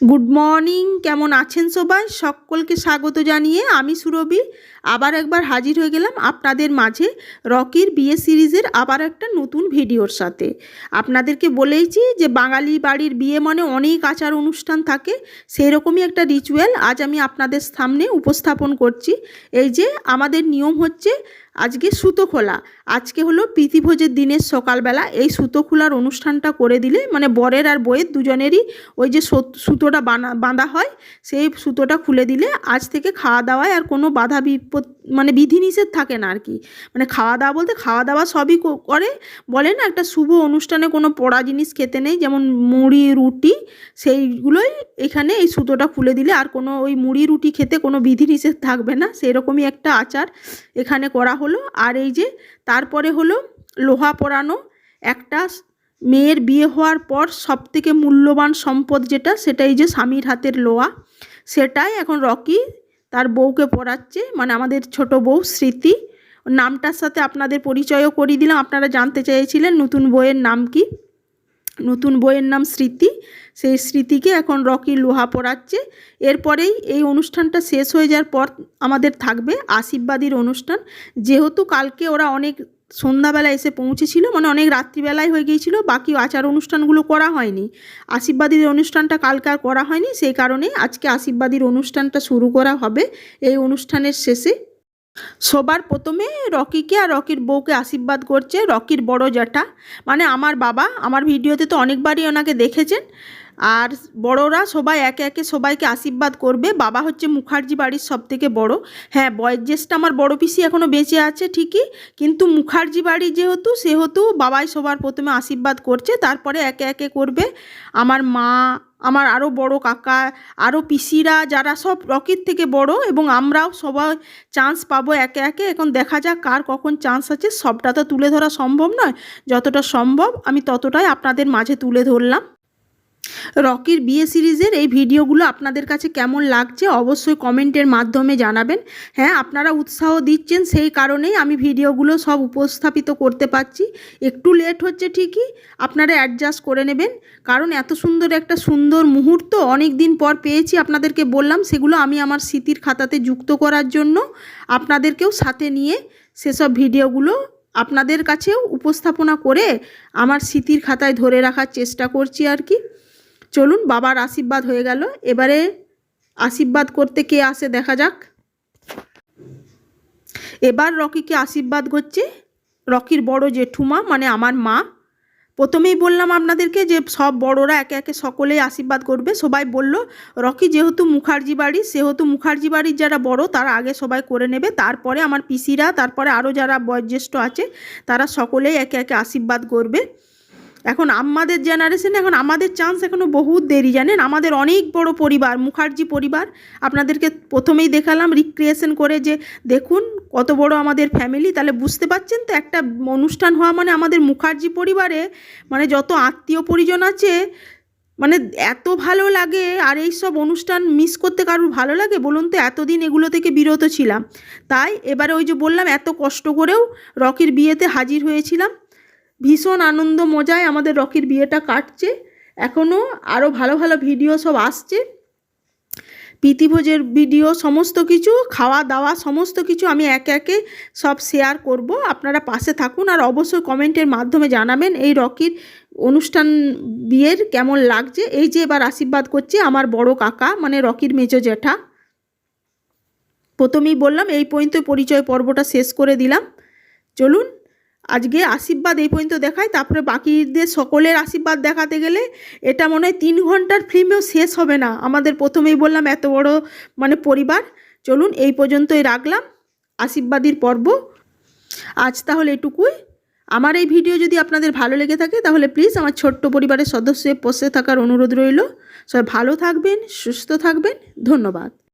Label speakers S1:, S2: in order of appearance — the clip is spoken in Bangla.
S1: গুড মর্নিং কেমন আছেন সবাই? সকলকে স্বাগত জানিয়ে আমি সুরভি। আবার একবার হাজির হয়ে গেলাম আপনাদের মাঝে রকির বিয়ে সিরিজের আবার একটা নতুন ভিডিওর সাথে। আপনাদেরকে বলেইছি যে বাঙালি বাড়ির বিয়ে মানে অনেক আচার অনুষ্ঠান থাকে সেই রকমই একটা রিচুয়াল আজ আমি আপনাদের সামনে উপস্থাপন করছি। এই যে আমাদের নিয়ম হচ্ছে আজকে সুতো খোলা। আজকে হলো প্রীতিভোজের দিনের সকালবেলা। এই সুতো খোলার অনুষ্ঠানটা করে দিলে মানে বরের আর বইয়ের দুজনেরই ওই যে সুতোটা বানা বাঁধা হয়, সেই সুতোটা খুলে দিলে আজ থেকে খাওয়া দাওয়ায় আর কোনো বাধা বিপদ মানে বিধিনিষেধ থাকে না আর কি। মানে খাওয়া দাওয়া বলতে খাওয়া দাওয়া সবই করে। বলে না একটা শুভ অনুষ্ঠানে কোনো পড়া জিনিস খেতে নেই, যেমন মুড়ি, রুটি, সেইগুলোই এখানে এই সুতোটা খুলে দিলে আর কোনো ওই মুড়ি, রুটি খেতে কোনো বিধিনিষেধ থাকবে না। সেরকমই একটা আচার এখানে করা হলো। আর এই যে তারপরে হলো লোহা পোড়ানো। একটা মেয়ের বিয়ে হওয়ার পর সবথেকে মূল্যবান সম্পদ যেটা, সেটা এই যে স্বামীর হাতের লোহা। সেটাই এখন রকি তার বউকে পড়াচ্ছে মানে আমাদের ছোট বউ স্মৃতি। নামটার সাথে আপনাদের পরিচয়ও করিয়ে দিলাম। আপনারা জানতে চেয়েছিলেন নতুন বইয়ের নাম কি? নতুন বইয়ের নাম স্মৃতি। সেই স্মৃতিকে এখন রকি লোহা পড়াচ্ছে। এরপরেই এই অনুষ্ঠানটা শেষ হয়ে যাওয়ার পর আমাদের থাকবে আশীর্বাদীর অনুষ্ঠান। যেহেতু কালকে ওরা অনেক সন্ধ্যাবেলা এসে পৌঁছেছিল মানে অনেক রাত্রিবেলায় হয়ে গিয়েছিল, বাকি আচার অনুষ্ঠানগুলো করা হয়নি। আশীর্বাদীর অনুষ্ঠানটা কালকে আর করা হয়নি, সেই কারণে আজকে আশীর্বাদীর অনুষ্ঠানটা শুরু করা হবে এই অনুষ্ঠানের শেষে। সবার প্রথমে রকিকে আর রকির বউকে আশীর্বাদ করছে রকির বড় জ্যাঠা। মানে আমার বাবা, আমার ভিডিওতে তো অনেকবারই ওনাকে দেখেছেন। আর বড়রা সবাই একে একে সবাইকে আশীর্বাদ করবে। বাবা হচ্ছে মুখার্জি বাড়ির সব থেকে বড়। হ্যাঁ বয়োজ্যেষ্ঠ আমার বড় পিসি এখনও বেঁচে আছে ঠিকই, কিন্তু মুখার্জি বাড়ি যেহেতু, সেহেতু বাবাই সবার প্রথমে আশীর্বাদ করছে, তারপরে একে একে করবে। আমার মা, আমার আরও বড় কাকা আরও পিসিরা যারা সব রকির থেকে বড় এবং আমরাও সবাই চান্স পাবো একে একে। এখন দেখা যাক কার কখন চান্স আছে। সবটা তো তুলে ধরা সম্ভব নয়। যতটা সম্ভব আমি ততটাই আপনাদের মাঝে তুলে ধরলাম। রকির বিয়ে সিরিজের এই ভিডিওগুলো আপনাদের কাছে কেমন লাগছে অবশ্যই কমেন্টের মাধ্যমে জানাবেন। হ্যাঁ আপনারা উৎসাহ দিচ্ছেন সেই কারণেই আমি ভিডিওগুলো সব উপস্থাপিত করতে পারছি। একটু লেট হচ্ছে ঠিকই, আপনারা অ্যাডজাস্ট করে নেবেন। কারণ এত সুন্দর একটা সুন্দর মুহূর্ত অনেক দিন পর পেয়েছি আপনাদেরকে বললাম, সেগুলো আমি আমার স্মৃতির খাতাতে যুক্ত করার জন্য আপনাদেরকেও সাথে নিয়ে সেসব ভিডিওগুলো আপনাদের কাছেও উপস্থাপনা করে আমার স্মৃতির খাতায় ধরে রাখার চেষ্টা করছি আর কি। চলুন, বাবার আশীর্বাদ হয়ে গেল। এবারে আশীর্বাদ করতে কে আসে দেখা যাক। এবার রকিকে আশীর্বাদ করছে রকির বড় জেঠুমা মানে আমার মা। প্রথমেই বললাম আপনাদেরকে যে সব বড়রা একে একে সকলেই আশীর্বাদ করবে। সবাই বলল, রকি যেহেতু মুখার্জি বাড়ি, সেহেতু মুখার্জি বাড়ির যারা বড়, তারা আগে সবাই করে নেবে। তারপরে আমার পিসিরা, তারপরে আরও যারা বয়োজ্যেষ্ঠ আছে, তারা সকলেই একে একে আশীর্বাদ করবে। এখন আমাদের জেনারেশনে এখন আমাদের চান্স এখনও বহুত দেরি, জানেন? আমাদের অনেক বড় পরিবার, মুখার্জি পরিবার। আপনাদেরকে প্রথমেই দেখালাম রিক্রিয়েশন করে যে, দেখুন কত বড় আমাদের ফ্যামিলি তাহলে বুঝতে পারছেন তো, একটা অনুষ্ঠান হওয়া মানে আমাদের মুখার্জি পরিবারে মানে যত আত্মীয় পরিজন আছে মানে এত ভালো লাগে। আর এই সব অনুষ্ঠান মিস করতে কারোর ভালো লাগে? বলুন তো, এতদিন এগুলো থেকে বিরত ছিলাম। তাই এবারে ওই যে বললাম, এত কষ্ট করেও রকির বিয়েতে হাজির হয়েছিলাম। ভীষণ আনন্দ মজায় আমাদের রকির বিয়েটা কাটছে। এখনও আরও ভালো ভালো ভিডিও সব আসছে। প্রীতিভোজের ভিডিও সমস্ত কিছু, খাওয়া দাওয়া সমস্ত কিছু আমি একে একে সব শেয়ার করব। আপনারা পাশে থাকুন আর অবশ্যই কমেন্টের মাধ্যমে জানাবেন এই রকির অনুষ্ঠান বিয়ের কেমন লাগছে। এই যে এবার আশীর্বাদ করছে আমার বড় কাকা মানে রকির মেজো জ্যাঠা প্রথমেই বললাম, এই পর্যন্ত পরিচয় পর্বটা শেষ করে দিলাম। চলুন আজকে আশীর্বাদ এই পর্যন্ত দেখায়। তারপরে বাকিদের সকলের আশীর্বাদ দেখাতে গেলে এটা মনে হয় তিন ঘণ্টার ফিল্মেও শেষ হবে না। আমাদের প্রথমেই বললাম এত বড় মানে পরিবার। চলুন এই পর্যন্তই রাখলাম। আশীর্বাদীর পর্ব আজ তাহলে এটুকুই। আমার এই ভিডিও যদি আপনাদের ভালো লেগে থাকে তাহলে প্লিজ আমার ছোট্ট পরিবারের সদস্যের পাশে থাকার অনুরোধ রইল। সবাই ভালো থাকবেন, সুস্থ থাকবেন। ধন্যবাদ।